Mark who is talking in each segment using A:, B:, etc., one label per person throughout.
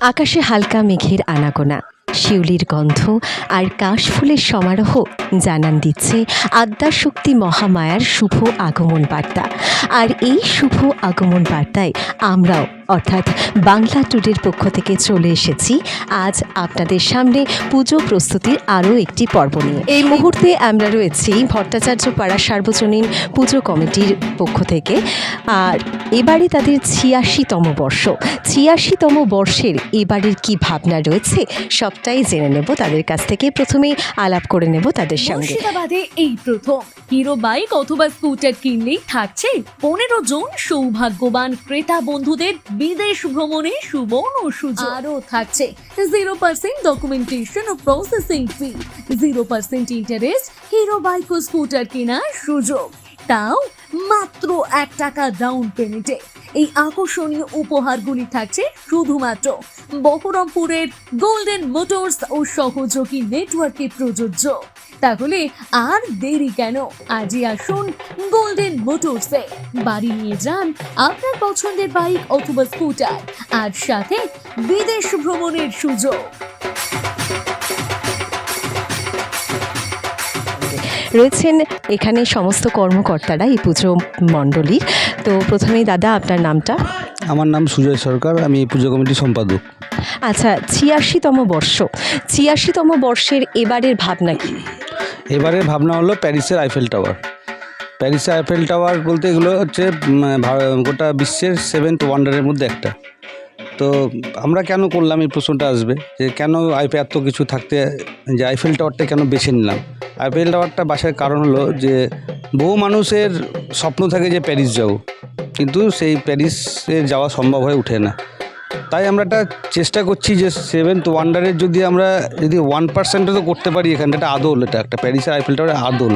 A: আকাশে হালকা মেঘের আনাগোনা, শিউলির গন্ধ আর কাশফুলের সমারোহ জানান দিচ্ছে আদ্যাশক্তি মহামায়ার শুভ আগমন বার্তা। আর এই শুভ আগমন বার্তায় আমরাও অর্থাৎ বাংলা টুডের পক্ষ থেকে চলে এসেছি। আজ আপনাদের সামনে পুজো প্রস্তুতির আরও একটি পর্ব নিয়ে। এই মুহূর্তে আমরা রয়েছি ভট্টাচার্য পাড়া সার্বজনীন পুজো কমিটির পক্ষ থেকে। আর এবারে তাদের ছিয়াশিতম বর্ষ। ছিয়াশিতম বর্ষের এবারের কি ভাবনা রয়েছে, সবটাই জেনে নেব। তাদের কাছ থেকে প্রথমেই আলাপ করে নেব তাদের সঙ্গে।
B: এই প্রথম। হিরো বাইক অথবা স্কুটার কিনলেই থাকছে পনেরো জন সৌভাগ্যবান ক্রেতা বন্ধুদের বিদেশ ভ্রমণে সুবর্ণ সুযোগ। আরও থাকছে জিরো পার্সেন্ট ডকুমেন্টেশন ও processing fee. Zero percent interest Hero bike ও স্কুটার কেনার সুযোগ। তাও মাত্র এক টাকা ডাউন পেমেন্টে। এই আকর্ষণীয় উপহারগুলি থাকছে শুধুমাত্র বহরমপুরের গোল্ডেন মোটরস ও সহযোগী নেটওয়ার্কে প্রযোজ্য। তাহলে আর দেরি কেন? আজই আসুন গোল্ডেন মোটরসে বাড়ি নিয়ে যান আপনার পছন্দের বাইক অথবা স্কুটার। আর সাথে বিদেশ ভ্রমণের সুযোগ।
A: রয়েছেন এখানে সমস্ত কর্মকর্তারা এই পুজো মণ্ডলীর। তো প্রথমেই দাদা আপনার নামটা?
C: আমার নাম সুজয় সরকার আমি এই পুজো কমিটির সম্পাদক।
A: আচ্ছা ছিয়াশিতম বর্ষ। ছিয়াশিতম বর্ষের এবারের ভাবনা কি?
C: এবারে ভাবনা হলো প্যারিসের আইফেল টাওয়ার প্যারিসের আইফেল টাওয়ার বলতে এগুলো হচ্ছে গোটা বিশ্বের সেভেন্থ ওয়ান্ডারের মধ্যে একটা। তো আমরা কেন করলাম এই প্রশ্নটা আসবে, যে কেন আইফে এত কিছু থাকতে, যে আইফেল টাওয়ারটা কেন বেছে নিলাম? আইফেল টাওয়ারটা বাসার কারণ হলো যে, বহু মানুষের স্বপ্ন থাকে যে প্যারিস যাব। কিন্তু সেই প্যারিসে যাওয়া সম্ভব হয়ে ওঠে না। তাই আমরা একটা চেষ্টা করছি যে সেভেন্থ ওয়ান্ডারের যদি আমরা, যদি ওয়ান পার্সেন্টও তো করতে পারি এখানে একটা আদল, এটা একটা প্যারিসের আইফেল টাওয়ারের আদল।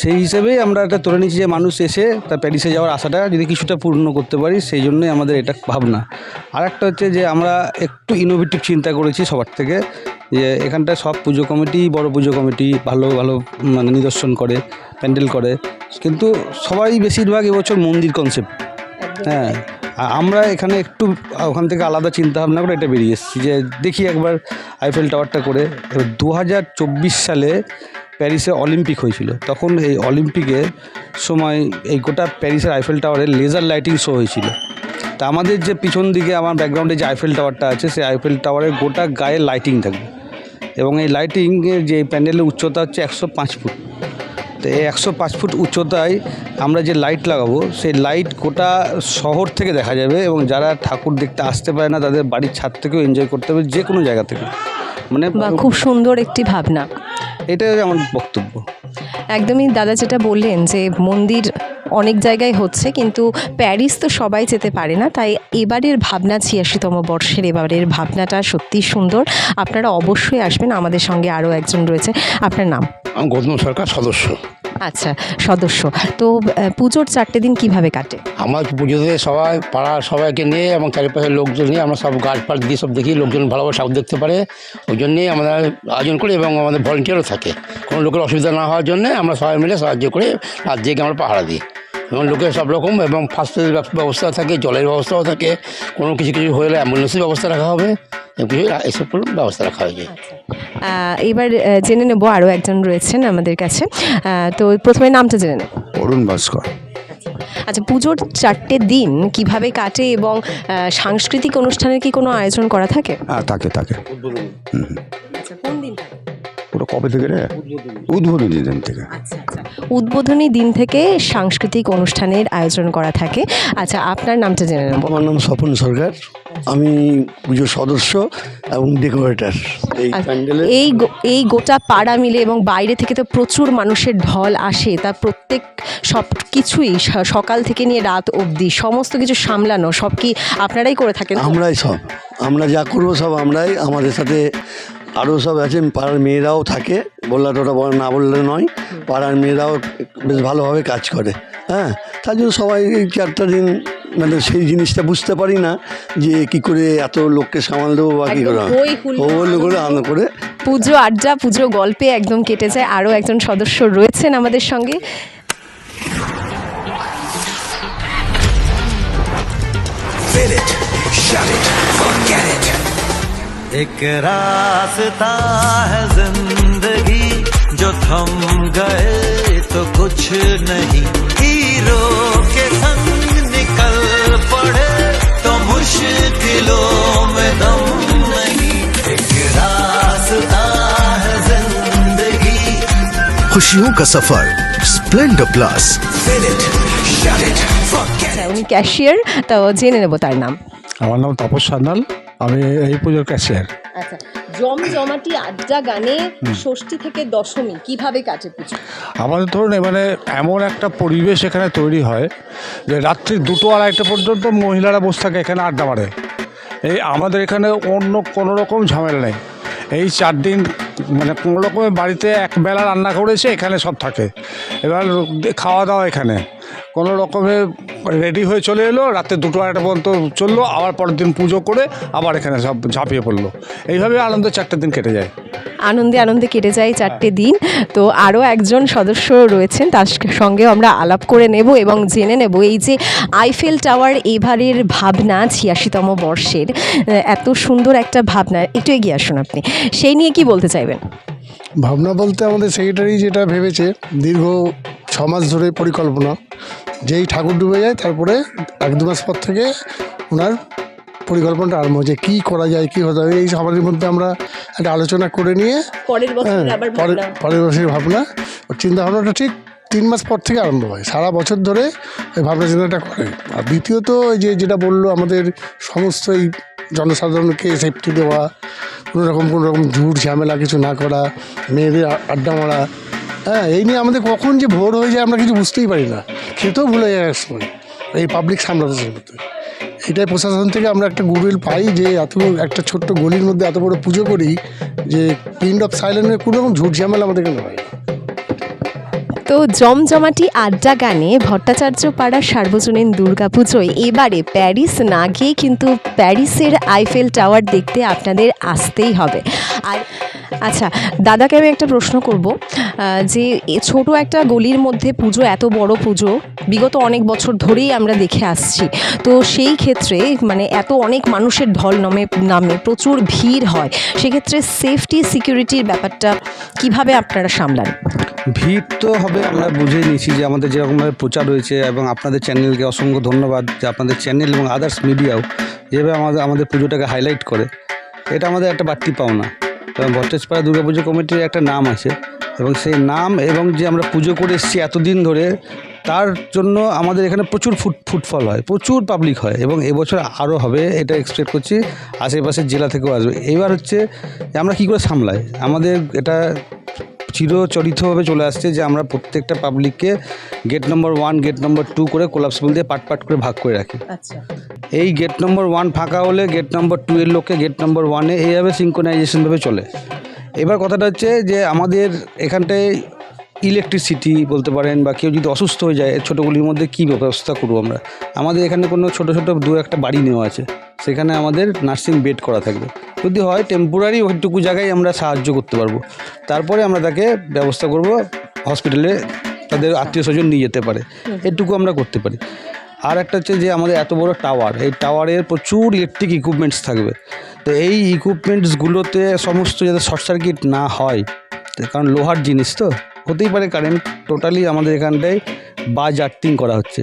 C: সেই হিসেবেই আমরা এটা ধরে নিচ্ছি যে মানুষ এসে তার প্যারিসে যাওয়ার আশাটা যদি কিছুটা পূর্ণ করতে পারি, সেই জন্যই আমাদের এটা ভাবনা। আর একটা হচ্ছে যে আমরা একটু ইনোভেটিভ চিন্তা করেছি সবার থেকে, যে এখানটা সব পুজো কমিটি, বড় পুজো কমিটি ভালো ভালো মানে নিদর্শন করে, প্যান্ডেল করে। কিন্তু সবাই বেশিরভাগ এবছর মন্দির কনসেপ্ট হ্যাঁ আমরা এখানে একটু ওখান থেকে আলাদা চিন্তা ভাবনা করে এটা বেরিয়ে এসেছি যে দেখি একবার আইফেল টাওয়ারটা করে। দু সালে প্যারিসে অলিম্পিক হয়েছিল। তখন এই অলিম্পিকে সময় এই গোটা প্যারিসের আইফেল টাওয়ারে লেজার লাইটিং শো হয়েছিল। তা আমাদের যে পিছন দিকে আমার ব্যাকগ্রাউন্ডে যে আইফেল টাওয়ারটা আছে, সেই আইফেল টাওয়ারের গোটা গায়ে লাইটিং থাকবে। এবং এই লাইটিংয়ের যে প্যান্ডেলের উচ্চতা হচ্ছে একশো পাঁচ ফুট। তো এই একশো পাঁচ ফুট উচ্চতায় আমরা যে লাইট লাগাবো সেই লাইট গোটা শহর থেকে দেখা যাবে এবং যারা ঠাকুর দেখতে আসতে পারে না তাদের বাড়ির ছাদ থেকেও এনজয় করতে হবে যে কোনো জায়গা থেকে। মানে
A: বা খুব সুন্দর একটি ভাবনা।
C: এটাই আমার বক্তব্য।
A: একদমই দাদা যেটা বললেন যে মন্দির অনেক জায়গায় হচ্ছে কিন্তু প্যারিস তো সবাই যেতে পারে না তাই এবারের ভাবনা ছিয়াশিতম বর্ষের এবারের ভাবনাটা সত্যি সুন্দর। আপনারা অবশ্যই আসবেন আমাদের সঙ্গে আরও একজন রয়েছে। আপনার নাম?
D: গৌতম সরকার সদস্য।
A: আচ্ছা সদস্য। তো পুজোর চারটে দিন কীভাবে কাটে?
D: আমার পুজোতে সবাই পাড়ার সবাইকে নিয়ে এবং চারিপাশের লোকজন নিয়ে আমরা সব গাছ পাট দিয়ে সব দেখি লোকজন ভালোভাবে সব দেখতে পারে। ওই জন্যেই আমরা আয়োজন করি এবং আমাদের ভলেন্টিয়ারও থাকে। কোনো লোকের অসুবিধা না হওয়ার জন্য আমরা সবাই মিলে সাহায্য করে রাত জেগে আমরা পাহারা দিই। এবং লোকের সব রকম এবং ফার্স্ট এড ব্যবস্থা থাকে জলের ব্যবস্থাও থাকে কোনো কিছু কিছু হলে অ্যাম্বুলেন্সের ব্যবস্থা রাখা হবে এসব ব্যবস্থা রাখা হয়েছে।
A: আহ, এবার জেনে নেব আরও একজন রয়েছেন আমাদের কাছে। তো প্রথমে নামটা জেনে নেব।
E: অরুণ ভাস্কর।
A: আচ্ছা পুজোর চারটে দিন কীভাবে কাটে এবং সাংস্কৃতিক অনুষ্ঠানের কি কোনো আয়োজন করা থাকে?
E: হ্যাঁ থাকে থাকে।
A: আচ্ছা কোন দিন
E: ওটা কবে থেকে রে? উদ্বোধনী দিন থেকে।
A: আচ্ছা আচ্ছা। উদ্বোধনী দিন থেকে সাংস্কৃতিক অনুষ্ঠানের আয়োজন করা থাকে। আচ্ছা আপনার নামটা জেনে নেব।
F: আমার নাম স্বপন সরকার। আমি পুজোর সদস্য এবং ডেকোরেটর এই প্যান্ডেলে।
A: এই এই গোটা পাড়া মিলে এবং বাইরে থেকে তো প্রচুর মানুষের ঢল আসে তা প্রত্যেক সব কিছুই সকাল থেকে নিয়ে রাত অবধি সমস্ত কিছু সামলানো সব কি আপনারাই করে থাকেন?
F: আমরাই সব। আমরা যা করব সব আমরাই আমাদের সাথে আরও সব আছে পাড়ার মেয়েরাও থাকে বললা ওটা বল না বললে নয় পাড়ার মেয়েরাও বেশ ভালোভাবে কাজ করে হ্যাঁ? তার জন্য সবাই এই চারটা দিন মানে সেই জিনিসটা বুঝতে পারি না যে কি করে এত লোককে সামাল দেবো বা কী করে।
A: হুল্লোড়,
F: করে আনন্দ করে।
A: পুজো আড্ডা পুজো গল্পে একদম কেটে যায় আরও একজন সদস্য রয়েছেন আমাদের সঙ্গে।
G: Fit it, shut it, एक रास्ता है जिंदगी जो थम गए तो कुछ नहीं हीरो के संग निकल पड़े तो मुश्किलों में दम नहीं एक रास्ता है जिंदगी
H: खुशियों का सफर स्प्लेंडर प्लस
A: আচ্ছা উনি ক্যাশিয়ার তো জেনে নেব তার নাম
I: আমার নাম তাপস সান্যাল আমি এই পুজোর ক্যাশিয়ার
A: আচ্ছা জমজমাটি আড্ডা গানে ষষ্ঠী থেকে দশমী কীভাবে কাটে পুজো?
I: আমাদের ধরুন এবারে এমন একটা পরিবেশ এখানে তৈরি হয় যে রাত্রি দুটো আড়াইটা পর্যন্ত মহিলারা বসে থাকে এখানে আড্ডা মারে। এই আমাদের এখানে অন্য কোনো রকম ঝামেলা নেই। এই চার দিন মানে কোনো রকমের বাড়িতে এক বেলা রান্না করেছে এখানে সব থাকে। এবার খাওয়া দাওয়া এখানে। কোনো রকমে রেডি হয়ে চলে এলো রাতে দুটো আড়াইটা পর্যন্ত চলল আবার পরের দিন পুজো করে আবার এখানে সব ঝাঁপিয়ে পড়ল। এইভাবে আনন্দ চারটে দিন কেটে যায়।
A: আনন্দে আনন্দে কেটে যায় চারটে দিন। তো আরও একজন সদস্য রয়েছেন তার সঙ্গেও আমরা আলাপ করে নেব এবং জেনে নেব এই যে আইফেল টাওয়ার এবারের ভাবনা ছিয়াশিতম বর্ষের। এত সুন্দর একটা ভাবনা। একটু এগিয়ে আসুন আপনি। সেই নিয়ে কি বলতে চাইবেন?
J: ভাবনা বলতে আমাদের সেক্রেটারি যেটা ভেবেছে দীর্ঘ মাস ধরে পরিকল্পনা। যেই ঠাকুর ডুবে যায় তারপরে এক দু মাস পর থেকে ওনার পরিকল্পনাটা আরম্ভ হচ্ছে কী করা যায় কী হতে হবে এই সবার মধ্যে আমরা একটা আলোচনা করে নিয়ে
A: পরের
J: হ্যাঁ বছরের ভাবনা। ওর চিন্তা ভাবনাটা ঠিক তিন মাস পর থেকে আরম্ভ হয়। সারা বছর ধরে ওই ভাবনা চিন্তাটা করে। আর দ্বিতীয়ত ওই যে যেটা বলল আমাদের সমস্ত এই জনসাধারণকে সেফটি দেওয়া কোনো রকম কোনো রকম ঝুট ঝামেলা কিছু না করা মেয়েদের আড্ডা মারা হ্যাঁ এই নিয়ে আমাদের কখন যে ভোর হয়ে যায় আমরা কিছু বুঝতেই পারি না। খেতেও ভুলে যায় এক সময়। এই পাবলিক সামলাতে সামলাতে। এটাই প্রশাসন থেকে আমরা একটা গুডউইল পাই যে এত একটা ছোট্ট গলির মধ্যে এত বড় পুজো করি যে পিন্ড অফ সাইলেন্টের কোনো রকম ঝুট ঝামেলা আমাদের এখানে হয়
A: তো জমজমাটি আড্ডা গানে ভট্টাচার্য পাড়ার সার্বজনীন দুর্গাপুজোয় এবারে প্যারিস না গিয়ে কিন্তু প্যারিসের আইফেল টাওয়ার দেখতে আপনাদের আসতেই হবে। আর আচ্ছা দাদাকে আমি একটা প্রশ্ন করব যে ছোট একটা গলির মধ্যে পুজো, এত বড় পুজো, বিগত অনেক বছর ধরেই আমরা দেখে আসছি। তো সেই ক্ষেত্রে মানে এত অনেক মানুষের ঢল নামে নামে প্রচুর ভিড় হয়, সেক্ষেত্রে সেফটি সিকিউরিটির ব্যাপারটা কীভাবে আপনারা সামলান?
C: ভিড় তো হবে, আমরা বুঝে নিয়েছি যে আমাদের যেরকমভাবে প্রচার রয়েছে এবং আপনাদের চ্যানেলকে অসংখ্য ধন্যবাদ, যে আপনাদের চ্যানেল এবং আদার্স মিডিয়াও যেভাবে আমাদের আমাদের পুজোটাকে হাইলাইট করে, এটা আমাদের একটা বাড়তি পাওনা। এবং ভট্টেশপাড়া দুর্গা পুজো কমিটির একটা নাম আছে। এবং সেই নাম এবং যে আমরা পুজো করে এসেছি এতদিন ধরে, তার জন্য আমাদের এখানে প্রচুর ফুট, ফুটফল হয়, প্রচুর পাবলিক হয় এবং এবছর আরও হবে, এটা এক্সপেক্ট করছি। আশেপাশের জেলা থেকেও আসবে। এবার হচ্ছে আমরা কি করে সামলাই? আমাদের এটা চিরচরিতভাবে চলে আসছে যে আমরা প্রত্যেকটা পাবলিককে gate number one gate number two করে কোলাপসিবল দিয়ে পাট পাট করে ভাগ করে রাখি।
A: আচ্ছা।
C: এই গেট নম্বর ওয়ান ফাঁকা হলে গেট নম্বর টু এর লোককে গেট নম্বর ওয়ানে এইভাবে সিঙ্কোনাইজেশনভাবে চলে। এবার কথাটা হচ্ছে যে আমাদের এখানটায় ইলেকট্রিসিটি বলতে পারেন বা কেউ যদি অসুস্থ হয়ে যায় ছোটোগুলির মধ্যে কী ব্যবস্থা করব আমরা? আমাদের এখানে কোনো ছোটো ছোটো দু একটা বাড়ি নেওয়া আছে সেখানে আমাদের নার্সিং বেড করা থাকবে। যদি হয় টেম্পোরারি ওইটুকু জায়গায় আমরা সাহায্য করতে পারব। তারপরে আমরা তাকে ব্যবস্থা করব হসপিটালে তাদের আত্মীয় স্বজন নিয়ে যেতে পারে। এটুকু আমরা করতে পারি। আর একটা হচ্ছে যে আমাদের এত বড় টাওয়ার এই টাওয়ারের প্রচুর ইলেকট্রিক ইকুইপমেন্টস থাকবে। তো এই ইকুইপমেন্টসগুলোতে সমস্ত যাতে শর্ট সার্কিট না হয় কারণ লোহার জিনিস তো, হতেই পারে কারেন্ট টোটালি আমাদের এখানটায় বাজ আর্থিং করা হচ্ছে।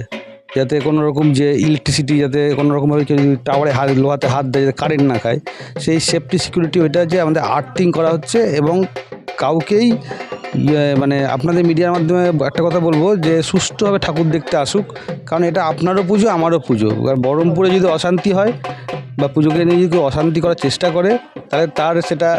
C: যাতে কোনো রকম যে ইলেকট্রিসিটি যাতে কোনো রকমভাবে কেউ টাওয়ারে হাত, লোহাতে হাত দেয়, যাতে কারেন্ট না খায়, সেই সেফটি সিকিউরিটি ওইটা যে আমাদের আর্থিং করা হচ্ছে এবং কাউকেই ইয়ে, মানে আপনাদের মিডিয়ার মাধ্যমে একটা কথা বলব যে সুষ্ঠুভাবে ঠাকুর দেখতে আসুক কারণ এটা আপনারও পুজো আমারও পুজো। বহরমপুরে যদি অশান্তি হয় বা পুজোকে নিয়ে যদি অশান্তি করার চেষ্টা করে তাহলে তার সেটা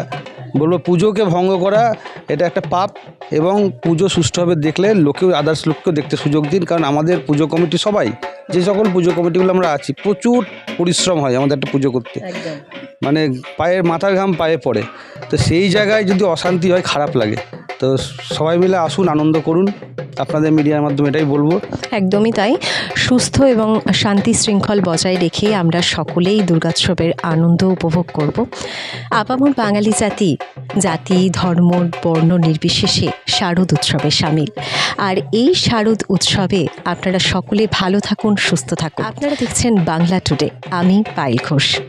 C: বলব পুজোকে ভঙ্গ করা এটা একটা পাপ এবং পুজো সুষ্ঠুভাবে দেখলে লোকেও আদার্স লোককেও দেখতে সুযোগ দিন। কারণ আমাদের পুজো কমিটি সবাই যে সকল পুজো কমিটিগুলো আমরা আছি প্রচুর পরিশ্রম হয় আমাদের একটা পুজো করতে। মানে পায়ের মাথার ঘাম পায়ে পড়ে। তো সেই জায়গায় যদি অশান্তি হয় খারাপ লাগে। তো সবাই মিলে আসুন, আনন্দ করুন। আপনাদের মিডিয়ার মাধ্যমে এটাই বলব।
A: একদমই তাই। সুস্থ এবং শান্তি শৃঙ্খল বজায় রেখে আমরা সকলেই দুর্গোৎসবের আনন্দ উপভোগ করব। আপামর বাঙালি জাতি জাতি, ধর্ম, বর্ণ নির্বিশেষে শারদ উৎসবে সামিল। আর এই শারদ উৎসবে আপনারা সকলে ভালো থাকুন, সুস্থ থাকুন। আপনারা দেখছেন বাংলা টুডে। আমি পাইল ঘোষ।